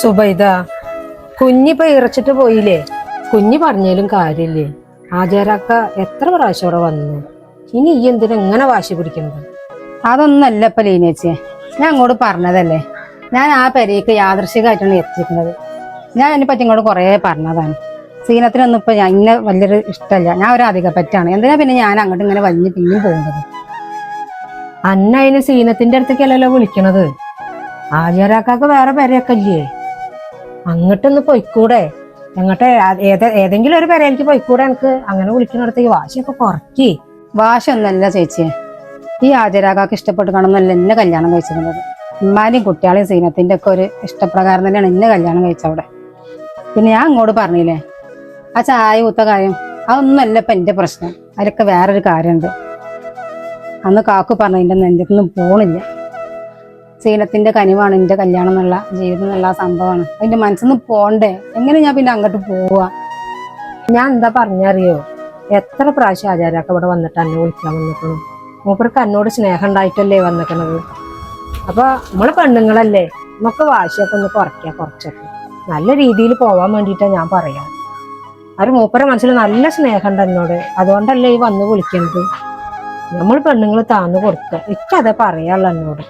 സുബൈദ കുഞ്ഞിപ്പോ ഇറച്ചിട്ട് പോയില്ലേ? കുഞ്ഞി പറഞ്ഞാലും കാര്യമില്ലേ? ആചാരക്ക എത്ര പ്രാവശ്യം അവിടെ വന്നു? ഇനി ഈ എന്തിനാ ഇങ്ങനെ വാശി പിടിക്കുന്നത്? അതൊന്നല്ല ഇപ്പൊ ലീനേച്ചിയെ ഞാൻ അങ്ങോട്ട് പറഞ്ഞതല്ലേ? ഞാൻ ആ പെരേക്ക് യാദൃശികമായിട്ടാണ് എത്തിക്കുന്നത്. ഞാൻ അതിനെ പറ്റി ഇങ്ങോട്ട് കുറേ പറഞ്ഞതാണ്. സീനത്തിനൊന്നും ഇപ്പൊ ഞാൻ ഇന്ന വലിയൊരു ഇഷ്ടമല്ല. ഞാൻ ഒരു അധിക പറ്റാണ് എന്തിനാ പിന്നെ ഞാൻ അങ്ങോട്ട് ഇങ്ങനെ വലിഞ്ഞ് പിന്നെയും പോകുന്നത്? അന്ന അതിന് സീനത്തിന്റെ അടുത്തേക്കല്ലല്ലോ വിളിക്കണത്? ആചാരാക്കാക്ക് വേറെ പെരയൊക്കെ ഇല്ലേ? അങ്ങോട്ടൊന്ന് പൊയ്ക്കൂടെ? എങ്ങോട്ടെ? ഏത് ഏതെങ്കിലും ഒരു പെരയിലേക്ക് പൊയ്ക്കൂടെ എനിക്ക്? അങ്ങനെ വിളിക്കുന്നിടത്തേക്ക് വാശിയൊക്കെ കുറക്കി. വാശൊന്നല്ല ചേച്ചിയെ ഈ ആചാരാകാക്ക് ഇഷ്ടപ്പെട്ട് കാണുന്നല്ല എന്നെ കല്യാണം കഴിച്ചിരുന്നത്. ഉമ്മാനെയും കുട്ടികളെയും സീനത്തിന്റെ ഒക്കെ ഒരു ഇഷ്ടപ്രകാരം തന്നെയാണ് എന്നെ കല്യാണം കഴിച്ചവിടെ. പിന്നെ ഞാൻ അങ്ങോട്ട് പറഞ്ഞില്ലേ? ആ ചായ ഊത്ത കാര്യം അതൊന്നുമല്ല ഇപ്പൊ എന്റെ പ്രശ്നം. അതിലൊക്കെ വേറൊരു കാര്യമുണ്ട്. അന്ന് കാക്കു പറഞ്ഞതിന്റെ നെഞ്ചൊന്നും പോണില്ല. സീനത്തിന്റെ കനിവാണ് എന്റെ കല്യാണം എന്നുള്ള ജീവിതം എന്നുള്ള സംഭവമാണ്. അതിന്റെ മനസ്സിൽ നിന്ന് പോണ്ടേ? എങ്ങനെ ഞാൻ പിന്നെ അങ്ങോട്ട് പോവാ? ഞാൻ എന്താ പറഞ്ഞറിയോ? എത്ര പ്രാവശ്യം ആചാര്യൊക്കെ ഇവിടെ വന്നിട്ട് എന്നെ വിളിക്കാൻ വന്നിക്കണം മൂപ്പർക്ക് എന്നോട് സ്നേഹം ഉണ്ടായിട്ടല്ലേ വന്നിക്കണത്. അപ്പൊ നമ്മൾ പെണ്ണുങ്ങളല്ലേ? നമുക്ക് വാശിയൊക്കെ ഒന്ന് കുറയ്ക്കുക കുറച്ചൊക്കെ. നല്ല രീതിയിൽ പോവാൻ വേണ്ടിയിട്ടാ ഞാൻ പറയാം. ആ മൂപ്പരെ മനസ്സിൽ നല്ല സ്നേഹമുണ്ട് എന്നോട്. അതുകൊണ്ടല്ലേ ഈ വന്ന് വിളിക്കുന്നത് നമ്മൾ പെണ്ണുങ്ങൾ താന്നു കൊടുക്കുക ഇക്കതെ പറയാനുള്ള എന്നോട്.